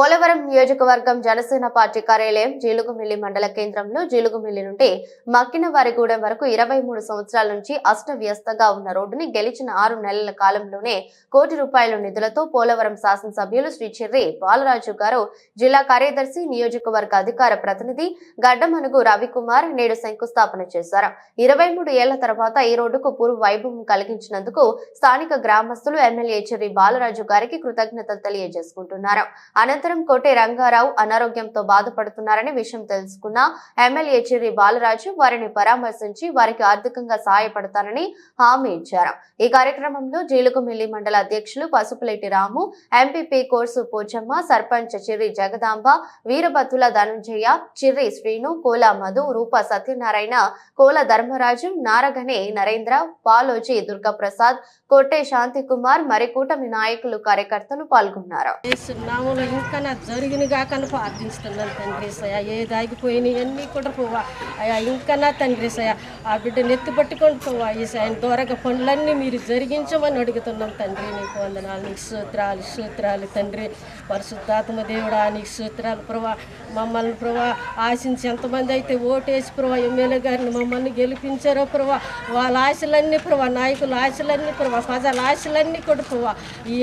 పోలవరం నియోజకవర్గం జనసేన పార్టీ కార్యాలయం జీలుగుమిల్లి మండల కేంద్రంలో జీలుగుమిల్లి నుండి మక్కినవారిగూడెం వరకు ఇరవై మూడు సంవత్సరాల నుంచి అస్తవ్యస్తంగా ఉన్న రోడ్డుని గెలిచిన ఆరు నెలల కాలంలోనే కోటి రూపాయల నిధులతో పోలవరం శాసనసభ్యులు శ్రీ చెర్రి బాలరాజు గారు జిల్లా కార్యదర్శి నియోజకవర్గ అధికార ప్రతినిధి గడ్డమనుగు రవికుమార్ నేడు శంకుస్థాపన చేశారు. ఇరవై మూడు ఏళ్ళ తర్వాత ఈ రోడ్డుకు పూర్వ వైభవం కలిగించినందుకు స్థానిక గ్రామస్తులు ఎమ్మెల్యే చెర్రి బాలరాజు గారికి కృతజ్ఞతలు తెలియజేసుకుంటున్నారు. అనంతరం కోటే రంగారావు అనారోగ్యంతో బాధపడుతున్నారని విషయం తెలుసుకున్న ఎమ్మెల్యే చిర్రి బాలరాజు వారిని పరామర్శించి వారికి ఆర్థికంగా సహాయపడతానని హామీ ఇచ్చారు. ఈ కార్యక్రమంలో జీలుగుమిల్లి మండల అధ్యక్షులు పసుపులేటి రాము ఎంపీపీ కోర్సు పోచమ్మ సర్పంచ్ చిర్రి జగదాంబ వీరభద్రుల ధనుంజయ చిర్రి శ్రీను కోల మధు రూప సత్యనారాయణ కోల ధర్మరాజు నారగణి నరేంద్ర పాలోజీ దుర్గాప్రసాద్ కోటే శాంతి కుమార్ మరి కూటమి నాయకులు కార్యకర్తలు పాల్గొన్నారు. నామలో ఇంకా జరిగిన కాకని ప్రార్థిస్తున్నాను తండ్రి సయ ఏది ఆగిపోయినాయి అన్నీ కూడా పోవా. అయ్యా ఇంకా నా తండ్రి సయ ఆ బిడ్డను ఎత్తి పట్టుకొని పోవా ఈ సాయం దూరగా పనులన్నీ మీరు జరిగించమని అడుగుతున్నాం తండ్రి. నీకు వందనాలు నీకు సూత్రాలు సూత్రాలు తండ్రి. పరిశుద్ధాత్మ దేవుడా నీకు సూత్రాలు ప్రభా. మమ్మల్ని ప్రభా ఆశించి ఎంతమంది అయితే ఓటేసి ప్రభా ఎమ్మెల్యే గారిని మమ్మల్ని గెలిపించారో ప్రభా వాళ్ళ ఆశలన్నీ ప్రభా నాయకుల ఆశలన్నీ ప్రభా ప్రజల ఆశలన్నీ కూడా ప్రభా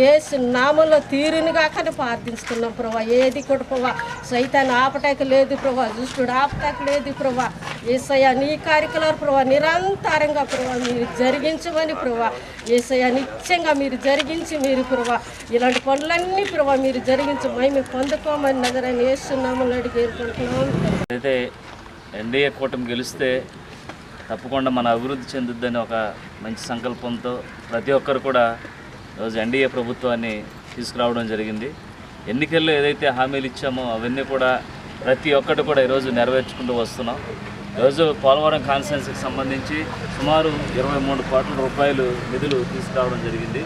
ఏసు నామంలో తీరునిగా కానీ ప్రార్థిస్తున్నాం ప్రభా. ప్రభా ఏది కూడా ప్రభా సైతాన్ని ఆపటాక లేదు ప్రభా దుష్టుడు ఆపటాక లేదు ప్రభా. ఏసయ్య నీ కార్యక్రమాలు ప్రభా నిరంతరంగా ప్రభా మీరు జరిగించమని ప్రభా. ఏసయ్య నిత్యంగా మీరు జరిగించి మీరు ప్రభా ఇలాంటి పనులన్నీ ప్రభా మీరు జరిగించి మేము పొందుకోమని నగరాన్ని వేస్తున్నామని అడిగి అయితే ఎన్డీఏ కూటమి గెలిస్తే తప్పకుండా మన అభివృద్ధి చెందుద్దని ఒక మంచి సంకల్పంతో ప్రతి ఒక్కరు కూడా ఈరోజు ఎన్డీఏ ప్రభుత్వాన్ని తీసుకురావడం జరిగింది. ఎన్నికల్లో ఏదైతే హామీలు ఇచ్చామో అవన్నీ కూడా ప్రతి ఒక్కటి కూడా ఈరోజు నెరవేర్చుకుంటూ వస్తున్నాం. ఈరోజు పోలవరం కాన్ఫరెన్స్కి సంబంధించి సుమారు ఇరవై మూడు కోట్ల రూపాయలు నిధులు తీసుకురావడం జరిగింది.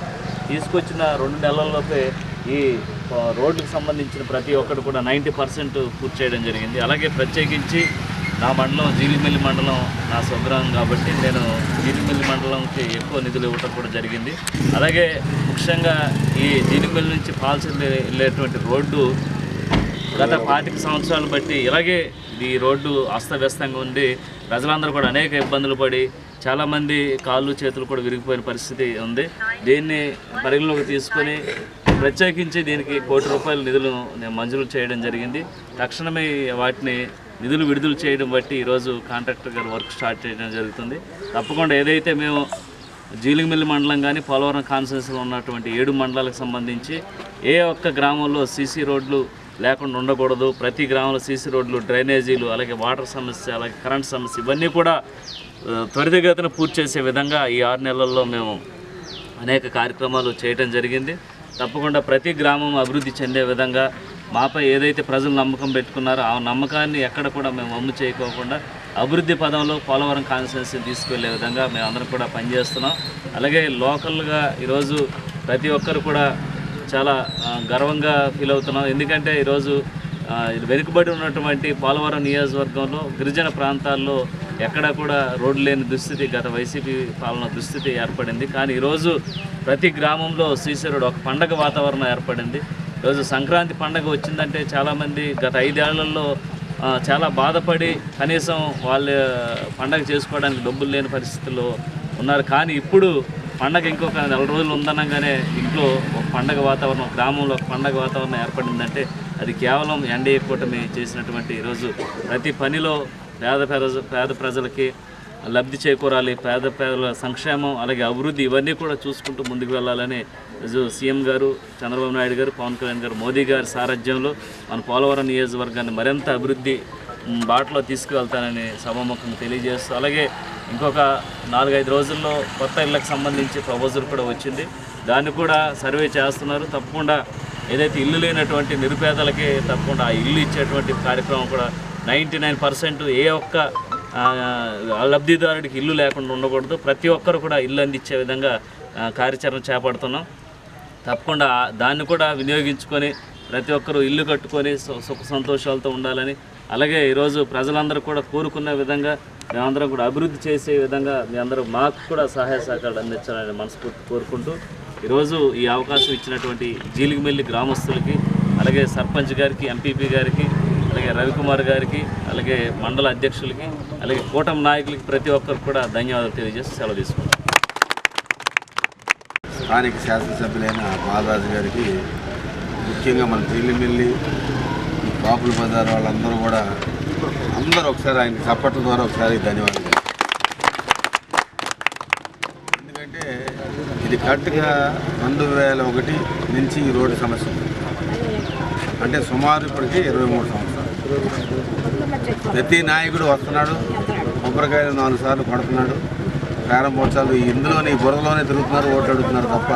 తీసుకొచ్చిన రెండు నెలల్లోపే ఈ రోడ్డుకు సంబంధించిన ప్రతి ఒక్కటి కూడా నైంటీ పర్సెంట్ పూర్తి చేయడం జరిగింది. అలాగే ప్రత్యేకించి నా మండలం జీలిమిల్లి మండలం నా స్వగ్రహం కాబట్టి నేను జీలిమిల్లి మండలంకి ఎక్కువ నిధులు ఇవ్వటం కూడా జరిగింది. అలాగే ముఖ్యంగా ఈ జీలిమిల్లి నుంచి పాల్సి వెళ్ళేటువంటి రోడ్డు గత పాతిక సంవత్సరాలు బట్టి ఇలాగే ఈ రోడ్డు అస్తవ్యస్తంగా ఉంది. ప్రజలందరూ కూడా అనేక ఇబ్బందులు పడి చాలామంది కాళ్ళు చేతులు కూడా విరిగిపోయిన పరిస్థితి ఉంది. దీన్ని పరిగణలోకి తీసుకొని ప్రత్యేకించి దీనికి కోటి రూపాయల నిధులు నేను మంజూరు చేయడం జరిగింది. తక్షణమే వాటిని నిధులు విడుదల చేయడం బట్టి ఈరోజు కాంట్రాక్టర్ గారు వర్క్ స్టార్ట్ చేయడం జరుగుతుంది. తప్పకుండా ఏదైతే మేము జీలింగమిల్లి మండలం కానీ పోలవరం కాన్సెన్స్లో ఉన్నటువంటి ఏడు మండలాలకు సంబంధించి ఏ ఒక్క గ్రామంలో సీసీ రోడ్లు లేకుండా ఉండకూడదు. ప్రతి గ్రామంలో సీసీ రోడ్లు డ్రైనేజీలు అలాగే వాటర్ సమస్య అలాగే కరెంట్ సమస్య ఇవన్నీ కూడా త్వరితగతిన పూర్తి చేసే విధంగా ఈ ఆరు నెలల్లో మేము అనేక కార్యక్రమాలు చేయటం జరిగింది. తప్పకుండా ప్రతి గ్రామం అభివృద్ధి చెందే విధంగా మాపై ఏదైతే ప్రజలు నమ్మకం పెట్టుకున్నారో ఆ నమ్మకాన్ని ఎక్కడ కూడా మేము అమ్ము చేయకోకుండా అభివృద్ధి పదంలో పోలవరం కాన్స్టిట్యున్సీని తీసుకెళ్ళే విధంగా మేము అందరం కూడా పనిచేస్తున్నాం. అలాగే లోకల్గా ఈరోజు ప్రతి ఒక్కరు కూడా చాలా గర్వంగా ఫీల్ అవుతున్నాం. ఎందుకంటే ఈరోజు వెనుకబడి ఉన్నటువంటి పోలవరం నియోజకవర్గంలో గిరిజన ప్రాంతాల్లో ఎక్కడా కూడా రోడ్లు లేని దుస్థితి గత వైసీపీ పాలన దుస్థితి ఏర్పడింది. కానీ ఈరోజు ప్రతి గ్రామంలో శ్రీశ్వరుడు ఒక పండగ వాతావరణం ఏర్పడింది. ఈరోజు సంక్రాంతి పండగ వచ్చిందంటే చాలామంది గత ఐదేళ్ళలో చాలా బాధపడి కనీసం వాళ్ళ పండగ చేసుకోవడానికి డబ్బులు లేని పరిస్థితుల్లో ఉన్నారు. కానీ ఇప్పుడు పండగ ఇంకొక నెల రోజులు ఉందనగానే ఇంట్లో ఒక పండగ వాతావరణం గ్రామంలో ఒక పండగ వాతావరణం ఏర్పడిందంటే అది కేవలం ఎన్డీఏ కూటమి చేసినటువంటి ఈరోజు ప్రతి పనిలో పేద పేద పేద ప్రజలకి లబ్ధి చేకూరాలి పేద పేదల సంక్షేమం అలాగే అభివృద్ధి ఇవన్నీ కూడా చూసుకుంటూ ముందుకు వెళ్ళాలని సీఎం గారు చంద్రబాబు నాయుడు గారు పవన్ కళ్యాణ్ గారు మోదీ గారి సారథ్యంలో మన పోలవరం నియోజకవర్గాన్ని మరింత అభివృద్ధి బాటలో తీసుకువెళ్తానని సభాముఖం తెలియజేస్తూ అలాగే ఇంకొక నాలుగైదు రోజుల్లో కొత్త ఇళ్ళకు సంబంధించి ప్రపోజల్ కూడా వచ్చింది. దాన్ని కూడా సర్వే చేస్తున్నారు. తప్పకుండా ఏదైతే ఇల్లు లేనటువంటి నిరుపేదలకి తప్పకుండా ఆ ఇల్లు ఇచ్చేటువంటి కార్యక్రమం కూడా నైంటీ నైన్ పర్సెంట్ ఏ ఒక్క లబ్ధిదారుడికి ఇల్లు లేకుండా ఉండకూడదు. ప్రతి ఒక్కరు కూడా ఇల్లు అందించే విధంగా కార్యాచరణ చేపడుతున్నాం. తప్పకుండా దాన్ని కూడా వినియోగించుకొని ప్రతి ఒక్కరూ ఇల్లు కట్టుకొని సు- సుఖ సంతోషాలతో ఉండాలని అలాగే ఈరోజు ప్రజలందరూ కూడా కోరుకున్న విధంగా మేమందరం కూడా అభివృద్ధి చేసే విధంగా మీ అందరూ మాకు కూడా సహాయ సహకారాలు అందించాలని మనస్ఫూర్తి కోరుకుంటూ ఈరోజు ఈ అవకాశం ఇచ్చినటువంటి జీలిగిమెల్లి గ్రామస్తులకి అలాగే సర్పంచ్ గారికి ఎంపీపీ గారికి అలాగే రవికుమార్ గారికి అలాగే మండల అధ్యక్షులకి అలాగే కూటమి నాయకులకి ప్రతి ఒక్కరికి కూడా ధన్యవాదాలు తెలియజేసి సెలవు తీసుకుంటాం స్థానిక శాసనసభ్యులైన బాలరాజు గారికి ముఖ్యంగా మన త్రిల్లిమిల్లి ఈ కాపుల బజార్ వాళ్ళందరూ కూడా అందరూ ఒకసారి ఆయన చప్పట్ల ద్వారా ఒకసారి ధన్యవాదాలు ఎందుకంటే ఇది కరెక్ట్గా రెండు వేల ఒకటి నుంచి ఈ రోడ్డు సమస్య అంటే సుమారు ఇప్పటికి ఇరవై మూడు సంవత్సరాలు. ప్రతి నాయకుడు వస్తున్నాడు. కొబ్బరికాయలు నాలుగు సార్లు కొడుతున్నాడు. ప్రారంభోత్సవాలు ఈ ఇందులోనే ఈ బురదలోనే తిరుగుతున్నారు ఓట్లు అడుగుతున్నారు తప్ప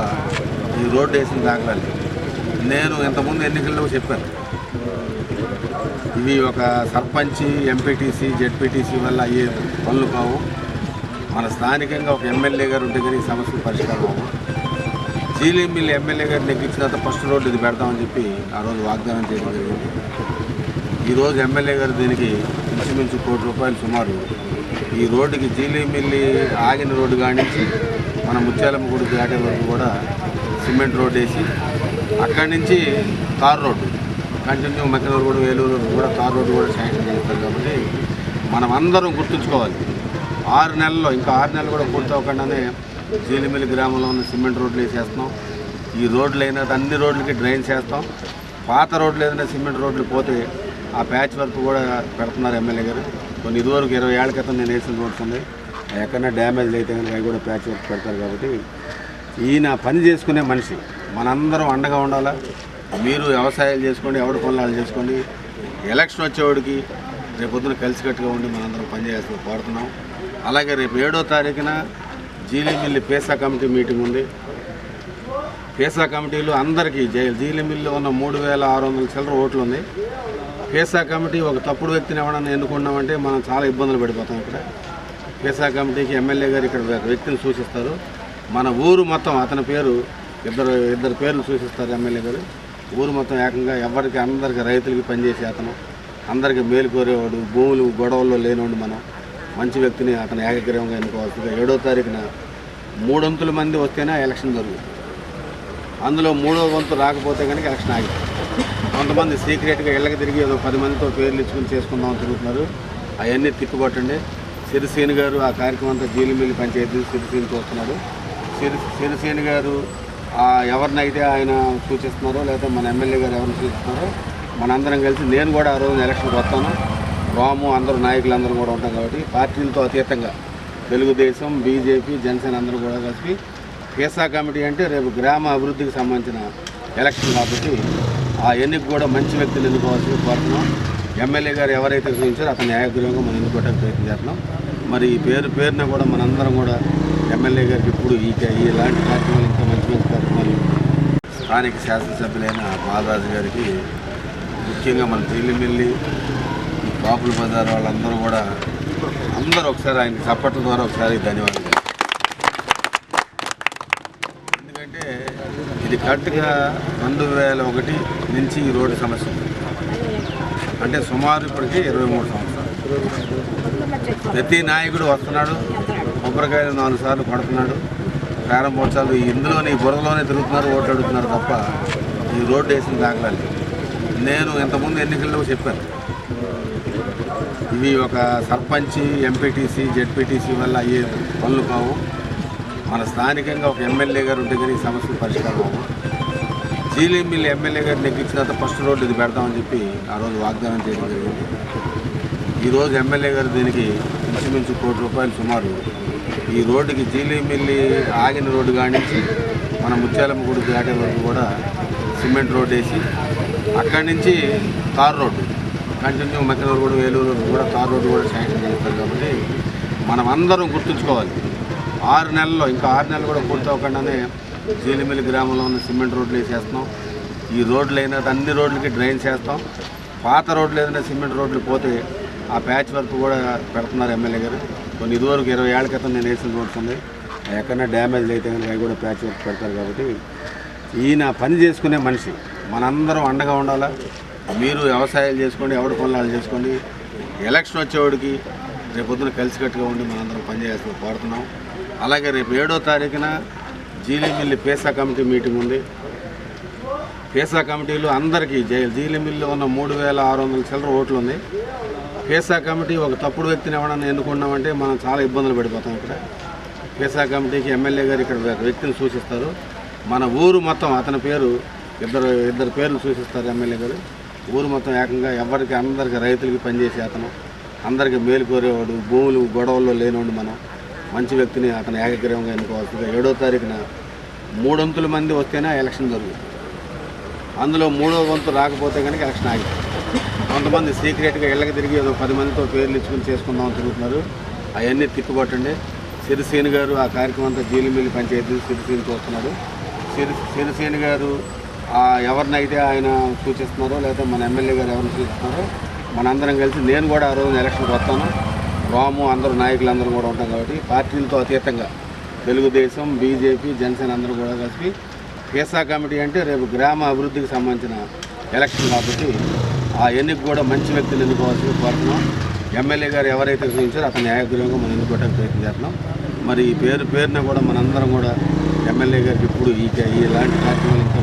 ఈ రోడ్డు వేసిన దాఖలాలి నేను ఇంతకుముందు ఎన్నికల్లో చెప్పాను. ఇవి ఒక సర్పంచ్ ఎంపీటీసీ జెడ్పీటీసీ వల్ల అయ్యే పనులు కావు. మన స్థానికంగా ఒక ఎమ్మెల్యే గారు ఉంటే కానీ ఈ సమస్యలు పరిష్కారం అవ్వవు జీలిమిల్లి ఎమ్మెల్యే గారు నెగ్గించిన తర్వాత ఫస్ట్ రోడ్డు ఇది పెడతామని చెప్పి ఆ రోజు వాగ్దానం చేయడం జరిగింది. ఈరోజు ఎమ్మెల్యే గారు దీనికి ఇంచుమించు కోటి రూపాయలు సుమారు. ఈ రోడ్డుకి జీలిమిల్లి ఆగిన రోడ్డు కానించి మన ముత్యాలమ్మ గుడి దాటే వరకు కూడా సిమెంట్ రోడ్ వేసి అక్కడి నుంచి తార్ రోడ్డు కంటిన్యూ మకినూరు కూడా వేలూరు కూడా తార్ రోడ్డు కూడా శాంక్షన్ చేస్తారు కాబట్టి మనం అందరం గుర్తుంచుకోవాలి. ఆరు నెలల్లో ఇంకా ఆరు నెలలు కూడా పూర్తి అవ్వకుండానే జీలిమిల్లి గ్రామంలో ఉన్న సిమెంట్ రోడ్లు వేసేస్తున్నాం. ఈ రోడ్లు అయినా అన్ని రోడ్లకి డ్రైన్ చేస్తాం పాత రోడ్లు ఏదైనా సిమెంట్ రోడ్లు పోతే ఆ ప్యాచ్ వర్క్ కూడా పెడుతున్నారు ఎమ్మెల్యే గారు. కొన్ని ఇదివరకు ఇరవై ఏళ్ళ క్రితం నేను వేసిన రోడ్స్ ఉన్నాయి. ఎక్కడన్నా డ్యామేజ్ అయితే కనుక అవి కూడా ప్యాచ్ వర్క్ పెడతారు కాబట్టి ఈయన పని చేసుకునే మనిషి. మనందరం అండగా ఉండాలా? మీరు వ్యవసాయాలు చేసుకోండి ఎవరి పనులు చేసుకోండి. ఎలక్షన్ వచ్చేవాడికి రేపు పొద్దున కలిసికట్టుగా ఉండి మనందరం పనిచేయాల్సి కోరుతున్నాం. అలాగే రేపు ఏడో తారీఖున జీలిమిల్లి పేసా కమిటీ మీటింగ్ ఉంది. పేసా కమిటీలు అందరికీ జై- జీలిమిల్లి ఉన్న మూడు వేల ఆరు వందల చిల్లర ఓట్లు ఉంది కేసా కమిటీ ఒక తప్పుడు వ్యక్తిని ఎవడన్నా ఎన్నుకున్నామంటే మనం చాలా ఇబ్బందులు పడిపోతాం ఇక్కడ. పేసా కమిటీకి ఎమ్మెల్యే గారు ఇక్కడ వ్యక్తిని సూచిస్తారు. మన ఊరు మొత్తం అతని పేరు ఇద్దరు ఇద్దరు పేర్లు సూచిస్తారు ఎమ్మెల్యే గారు. ఊరు మొత్తం ఏకంగా ఎవరికి అందరికి రైతులకి పనిచేసే అతను. అందరికి మేలు కోరేవాడు భూములు గొడవల్లో లేనివాడు మనం. మంచి వ్యక్తిని అతను ఏకగ్రీవంగా ఎన్నుకోవాల్సిందిగా ఏడో తారీఖున మూడొంతుల మంది వస్తేనే ఎలక్షన్ జరుగుతుంది. అందులో మూడో వంతు రాకపోతే కనుక ఎలక్షన్ ఆగిపోతుంది. కొంతమంది సీక్రెట్గా ఇళ్ళకి తిరిగి ఏదో పది మందితో పేర్లు ఇచ్చుకుని చేసుకుందామని తిరుగుతున్నారు. అవన్నీ తిట్టుబట్టండి సిరిసేని గారు ఆ కార్యక్రమం అంతా జీలిమిల్లి పంచాయతీ సిరిసేని చూస్తున్నారు సిరి సిరిసేని గారు ఎవరినైతే ఆయన సూచిస్తున్నారో లేదా మన ఎమ్మెల్యే గారు ఎవరిని సూచిస్తున్నారో మనందరం కలిసి నేను కూడా ఆ రోజున ఎలక్షన్కి వస్తాను. రాము అందరూ నాయకులందరూ కూడా ఉంటాం కాబట్టి పార్టీలతో అతీతంగా తెలుగుదేశం బీజేపీ జనసేన అందరూ కూడా కలిసి కేసా కమిటీ అంటే రేపు గ్రామ అభివృద్ధికి సంబంధించిన ఎలక్షన్ కాబట్టి ఆ ఎన్నిక కూడా మంచి వ్యక్తులు ఎన్నుకోవాల్సి కోరుతున్నాం. ఎమ్మెల్యే గారు ఎవరైతే చూపించారో అతని న్యాయగ్రహంగా మనం ఎన్నుకోవడానికి ప్రయత్నం చేస్తున్నాం. మరి ఈ పేరు పేరున కూడా మనందరం కూడా ఎమ్మెల్యే గారికి ఇప్పుడు ఈ ఇలాంటి కార్యక్రమాలు ఇంకా మంచి మంచి కార్యక్రమాలు స్థానిక శాసనసభ్యులైన బాలరాజు గారికి ముఖ్యంగా మన త్రిల్లిమిల్లి ఈ కాపుల బజార్ వాళ్ళందరూ కూడా అందరూ ఒకసారి ఆయన చప్పట్ల ద్వారా ఒకసారి ధన్యవాదాలు ఎందుకంటే ఇది కరెక్ట్గా రెండు వేల ఒకటి నుంచి ఈ రోడ్డు సమస్య అంటే సుమారు ఇప్పటికి ఇరవై మూడు సంవత్సరాలు. ప్రతి నాయకుడు వస్తున్నాడు కొబ్బరికాయలు నాలుగు సార్లు కొడుతున్నాడు ప్రారంభోత్సవాలు ఇందులోనే ఈ బురదలోనే తిరుగుతున్నారు ఓట్లు అడుగుతున్నారు తప్ప ఈ రోడ్డు వేసిన దాఖలాలు నేను ఇంతకుముందు ఎన్నికల్లో చెప్పాను. ఇవి ఒక సర్పంచి ఎంపీటీసీ జెడ్పీటీసీ వల్ల అయ్యే పనులు కావు. మన స్థానికంగా ఒక ఎమ్మెల్యే గారు ఉంటే కానీ ఈ సమస్యలు పరిష్కారం అవ్వవు జీలిమిల్లి ఎమ్మెల్యే గారు నెగ్గించిన తర్వాత ఫస్ట్ రోడ్డు ఇది పెడతామని చెప్పి ఆ రోజు వాగ్దానం చేయడం జరిగింది. ఈరోజు ఎమ్మెల్యే గారు దీనికి ఇంచుమించు కోటి రూపాయలు సుమారు. ఈ రోడ్డుకి జీలిమిల్లి ఆగిన రోడ్డు కానించి మన ముత్యాలమ్మ గుడి దాటే వరకు కూడా సిమెంట్ రోడ్ వేసి అక్కడి నుంచి తార్ రోడ్డు కంటిన్యూ మధ్యలో కూడా వేలూరు కూడా తార్ రోడ్డు కూడా శాంక్షన్ చేస్తారు కాబట్టి మనం అందరం గుర్తుంచుకోవాలి. ఆరు నెలల్లో ఇంకా ఆరు నెలలు కూడా పూర్తవకుండానే జీలిమిల్లి గ్రామంలో ఉన్న సిమెంట్ రోడ్లు వేసేస్తున్నాం. ఈ రోడ్లు అయినా అన్ని రోడ్లకి డ్రైన్ చేస్తాం. పాత రోడ్లు ఏదైనా సిమెంట్ రోడ్లు పోతే ఆ ప్యాచ్ వర్క్ కూడా పెడుతున్నారు ఎమ్మెల్యే గారు. కొన్ని ఇదివరకు ఇరవై ఏళ్ళ క్రితం నేను వేసిన రోడ్స్ ఉన్నాయి. ఎక్కడైనా డ్యామేజ్ అయితే కనుక అవి కూడా ప్యాచ్ వర్క్ పెడతారు కాబట్టి ఈయన పని చేసుకునే మనిషి. మనందరం అండగా ఉండాలా? మీరు వ్యవసాయాలు చేసుకోండి ఎవరి పనులు చేసుకోండి. ఎలక్షన్ వచ్చేవాడికి రేపు పొద్దున కలిసికట్టుగా ఉండి మనందరం పనిచేస్తూ కోరుతున్నాం. అలాగే రేపు ఏడో తారీఖున జీలిమిల్లి పేసా కమిటీ మీటింగ్ ఉంది. పేసా కమిటీలు అందరికీ జై- జీలిమిల్లో ఉన్న మూడు వేల ఆరు వందల చిల్లర ఓట్లు ఉంది పేసా కమిటీ ఒక తప్పుడు వ్యక్తిని ఎవడన్నా ఎన్నుకున్నామంటే మనం చాలా ఇబ్బందులు పడిపోతాం ఇక్కడ. పేసా కమిటీకి ఎమ్మెల్యే గారు ఇక్కడ వ్యక్తిని సూచిస్తారు. మన ఊరు మొత్తం అతని పేరు ఇద్దరు ఇద్దరు పేర్లు సూచిస్తారు ఎమ్మెల్యే గారు. ఊరు మొత్తం ఏకంగా ఎవరికి అందరికి రైతులకి పనిచేసే అతను. అందరికి మేలు కోరేవాడు భూములు గొడవల్లో లేనివాడు మనం. మంచి వ్యక్తిని అతను ఏకగ్రీవంగా ఎన్నుకోవాల్సిందిగా ఏడో తారీఖున మూడొంతుల మంది వస్తేనే ఎలక్షన్ జరుగుతుంది. అందులో మూడో వంతు రాకపోతే కనుక ఎలక్షన్ ఆగి కొంతమంది సీక్రెట్గా ఇళ్ళకి తిరిగి ఏదో పది మందితో పేర్లు ఇచ్చుకుని చేసుకుందామని తిరుగుతున్నారు. అవన్నీ తిప్పుకొట్టండి సిరిసేని గారు ఆ కార్యక్రమం అంతా జీలిమిల్లి పంచాయతీ సిరిసేని వస్తున్నారు సిరి సిరిసేని గారు ఎవరినైతే ఆయన సూచిస్తున్నారో లేదా మన ఎమ్మెల్యే గారు ఎవరిని సూచిస్తున్నారో మనందరం కలిసి నేను కూడా ఆ రోజున ఎలక్షన్కి వస్తాను. వాము అందరూ నాయకులు అందరూ కూడా ఉంటాం కాబట్టి పార్టీలతో అతీతంగా తెలుగుదేశం బీజేపీ జనసేన అందరూ కూడా కలిసి కేసా కమిటీ అంటే రేపు గ్రామ అభివృద్ధికి సంబంధించిన ఎలక్షన్ కాబట్టి ఆ ఎన్నిక కూడా మంచి వ్యక్తులు ఎన్నుకోవాల్సి కోరుతున్నాం. ఎమ్మెల్యే గారు ఎవరైతే చూపించారో అతని న్యాయగ్రహంగా మనం ఎన్నుకోవడానికి ప్రయత్నం చేస్తున్నాం. మరి ఈ పేరు పేరున కూడా మనందరం కూడా ఎమ్మెల్యే గారికి ఇప్పుడు ఈ ఇలాంటి కార్యక్రమాలు ఇంకా